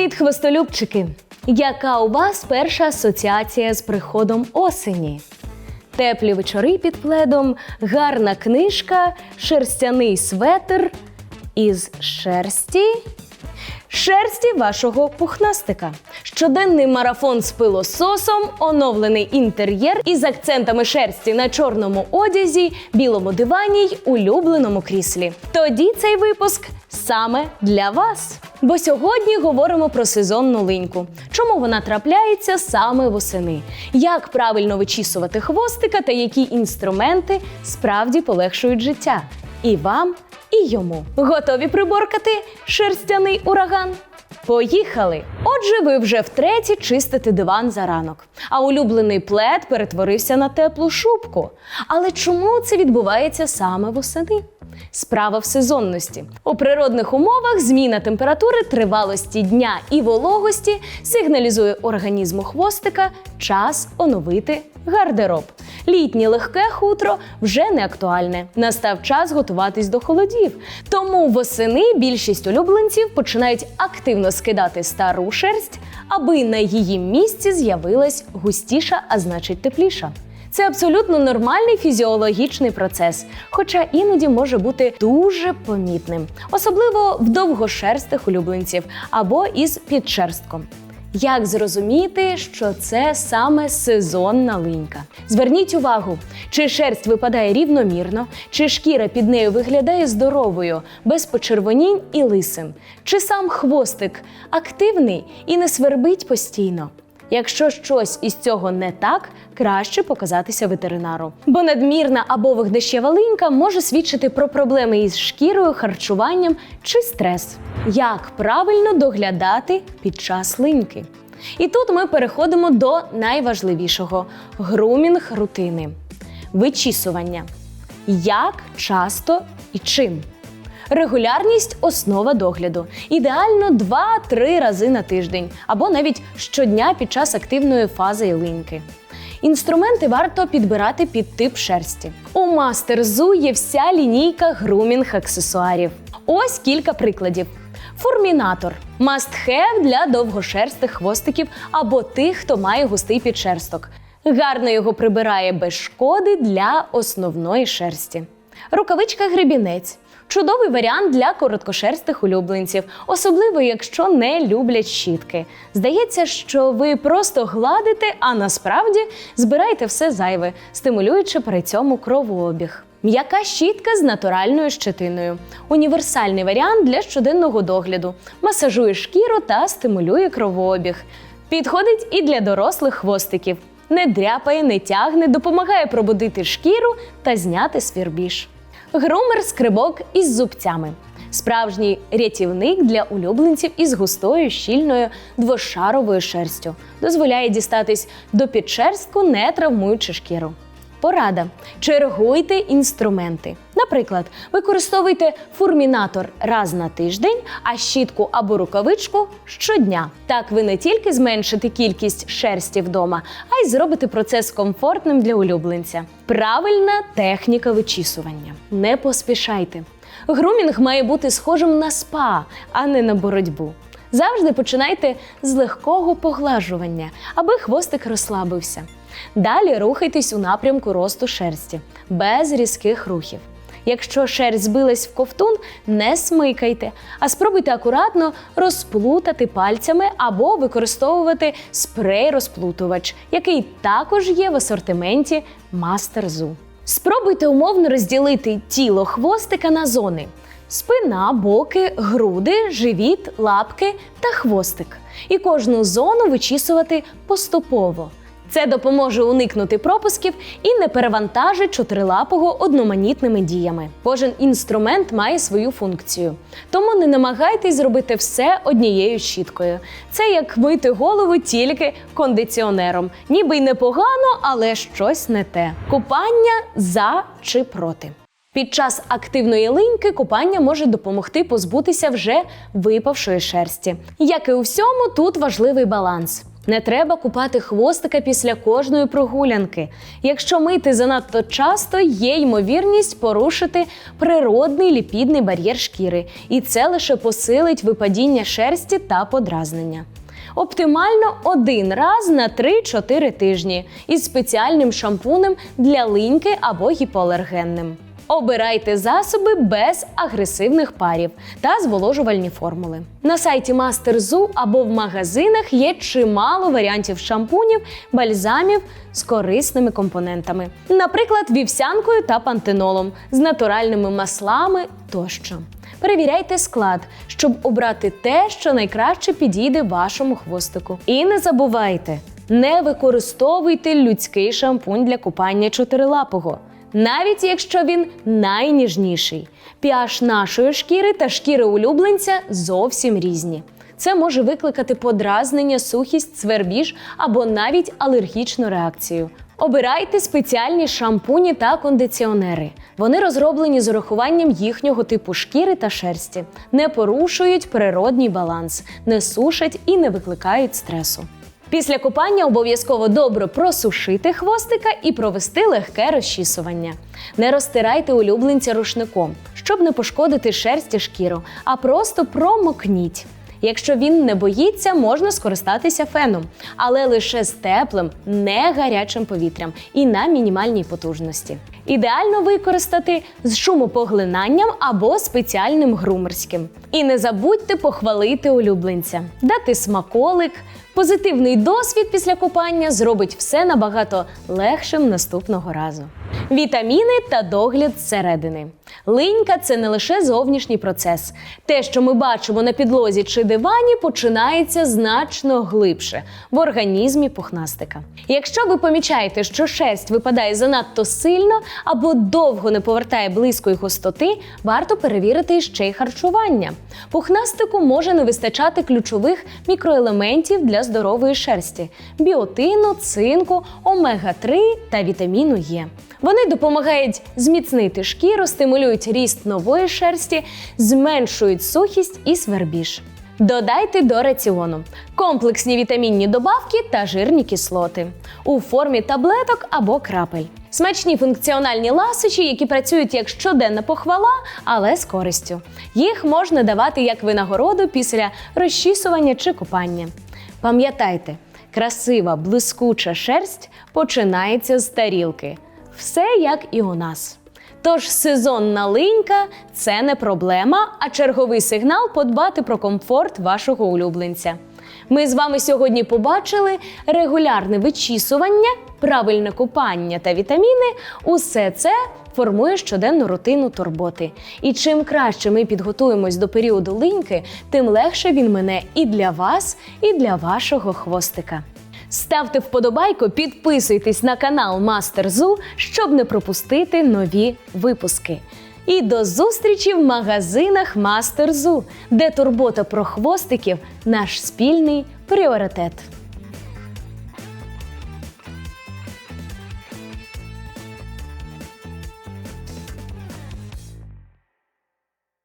Привіт, хвостолюбчики! Яка у вас перша асоціація з приходом осені? Теплі вечори під пледом, гарна книжка, шерстяний светр із шерсті. Шерсті вашого пухнастика. Щоденний марафон з пилососом, оновлений інтер'єр із акцентами шерсті на чорному одязі, білому дивані й улюбленому кріслі. Тоді цей випуск саме для вас. Бо сьогодні говоримо про сезонну линьку. Чому вона трапляється саме восени? Як правильно вичісувати хвостика та які інструменти справді полегшують життя? І вам, і йому. Готові приборкати шерстяний ураган? Поїхали! Отже, ви вже втретє чистите диван за ранок, а улюблений плед перетворився на теплу шубку. Але чому це відбувається саме восени? Справа в сезонності. У природних умовах зміна температури, тривалості дня і вологості сигналізує організму хвостика час оновити гардероб. Літнє легке хутро вже не актуальне. Настав час готуватись до холодів. Тому восени більшість улюбленців починають активно скидати стару шерсть, аби на її місці з'явилась густіша, а значить тепліша. Це абсолютно нормальний фізіологічний процес, хоча іноді може бути дуже помітним, особливо в довгошерстих улюбленців або із підшерстком. Як зрозуміти, що це саме сезонна линька? Зверніть увагу, чи шерсть випадає рівномірно, чи шкіра під нею виглядає здоровою, без почервонінь і лисин, чи сам хвостик активний і не свербить постійно. Якщо щось із цього не так, краще показатися ветеринару. Бо надмірна або вигнищева линька може свідчити про проблеми із шкірою, харчуванням чи стрес. Як правильно доглядати під час линьки? І тут ми переходимо до найважливішого грумінг рутини вичісування. Як часто і чим? Регулярність основа догляду. Ідеально 2-3 рази на тиждень або навіть щодня під час активної фази ялинки. Інструменти варто підбирати під тип шерсті. У Мастерзу є вся лінійка грумінг аксесуарів. Ось кілька прикладів. Фурмінатор must-have для довгошерстих хвостиків або тих, хто має густий підшерсток. Гарно його прибирає без шкоди для основної шерсті. Рукавичка гребінець чудовий варіант для короткошерстих улюбленців, особливо якщо не люблять щітки. Здається, що ви просто гладите, а насправді збираєте все зайве, стимулюючи при цьому кровообіг. М'яка щітка з натуральною щетиною універсальний варіант для щоденного догляду, масажує шкіру та стимулює кровообіг. Підходить і для дорослих хвостиків. Не дряпає, не тягне, допомагає пробудити шкіру та зняти свірбіж. Грумер скрибок із зубцями. Справжній рятівник для улюбленців із густою щільною двошаровою шерстю. Дозволяє дістатись до підшерстку, не травмуючи шкіру. Порада: чергуйте інструменти. Наприклад, використовуйте фурмінатор раз на тиждень, а щітку або рукавичку щодня. Так ви не тільки зменшите кількість шерсті вдома, а й зробите процес комфортним для улюбленця. Правильна техніка вичісування. Не поспішайте. Грумінг має бути схожим на спа, а не на боротьбу. Завжди починайте з легкого поглажування, аби хвостик розслабився. Далі рухайтесь у напрямку росту шерсті без різких рухів. Якщо шерсть збилась в ковтун, не смикайте, а спробуйте акуратно розплутати пальцями або використовувати спрей-розплутувач, який також є в асортименті Master Zoo. Спробуйте умовно розділити тіло хвостика на зони: спина, боки, груди, живіт, лапки та хвостик. І кожну зону вичісувати поступово. Це допоможе уникнути пропусків і не перевантажить чотирилапого одноманітними діями. Кожен інструмент має свою функцію. Тому не намагайтесь зробити все однією щіткою. Це як мити голову тільки кондиціонером. Ніби й непогано, але щось не те. Купання за чи проти. Під час активної линьки купання може допомогти позбутися вже випавшої шерсті. Як і у всьому, тут важливий баланс. Не треба купати хвостика після кожної прогулянки. Якщо мити занадто часто, є ймовірність порушити природний ліпідний бар'єр шкіри, і це лише посилить випадіння шерсті та подразнення. Оптимально один раз на 3-4 тижні із спеціальним шампунем для линьки або гіпоалергенним. Обирайте засоби без агресивних парів та зволожувальні формули. На сайті MasterZoo або в магазинах є чимало варіантів шампунів, бальзамів з корисними компонентами, наприклад, вівсянкою та пантенолом, з натуральними маслами тощо. Перевіряйте склад, щоб обрати те, що найкраще підійде вашому хвостику. І не забувайте, не використовуйте людський шампунь для купання чотирилапого навіть якщо він найніжніший. pH нашої шкіри та шкіри улюбленця зовсім різні. Це може викликати подразнення, сухість, свербіж або навіть алергічну реакцію. Обирайте спеціальні шампуні та кондиціонери. Вони розроблені з урахуванням їхнього типу шкіри та шерсті, не порушують природній баланс, не сушать і не викликають стресу. Після купання обов'язково добре просушити хвостика і провести легке розчісування. Не розтирайте улюбленця рушником, щоб не пошкодити шерсть і шкіру, а просто промокніть. Якщо він не боїться, можна скористатися феном, але лише з теплим, не гарячим повітрям і на мінімальній потужності. Ідеально використати з шумопоглинанням або спеціальним грумерським. І не забудьте похвалити улюбленця, дати смаколик. Позитивний досвід після купання зробить все набагато легшим наступного разу. Вітаміни та догляд зсередини. Линька це не лише зовнішній процес. Те, що ми бачимо на підлозі чи дивані, починається значно глибше в організмі пухнастика. Якщо ви помічаєте, що шерсть випадає занадто сильно або довго не повертає близької густоти, варто перевірити ще й харчування. Пухнастику може не вистачати ключових мікроелементів для здорової шерсті: біотину, цинку, омега-3 та вітаміну Е. Вони допомагають зміцнити шкіру, стимулюють ріст нової шерсті, зменшують сухість і свербіж. Додайте до раціону комплексні вітамінні добавки та жирні кислоти у формі таблеток або крапель. Смачні функціональні ласощі, які працюють як щоденна похвала, але з користю. Їх можна давати як винагороду після розчісування чи купання. Пам'ятайте, красива блискуча шерсть починається з тарілки. Все як і у нас. Тож сезонна линька це не проблема, а черговий сигнал подбати про комфорт вашого улюбленця. Ми з вами сьогодні побачили регулярне вичісування, правильне купання та вітаміни. Усе це формує щоденну рутину турботи. І чим краще ми підготуємось до періоду линьки, тим легше він мине і для вас, і для вашого хвостика. Ставте вподобайку, підписуйтесь на канал Мастер щоб не пропустити нові випуски. І до зустрічі в магазинах Мастер Зу, де турбота про хвостиків наш спільний пріоритет.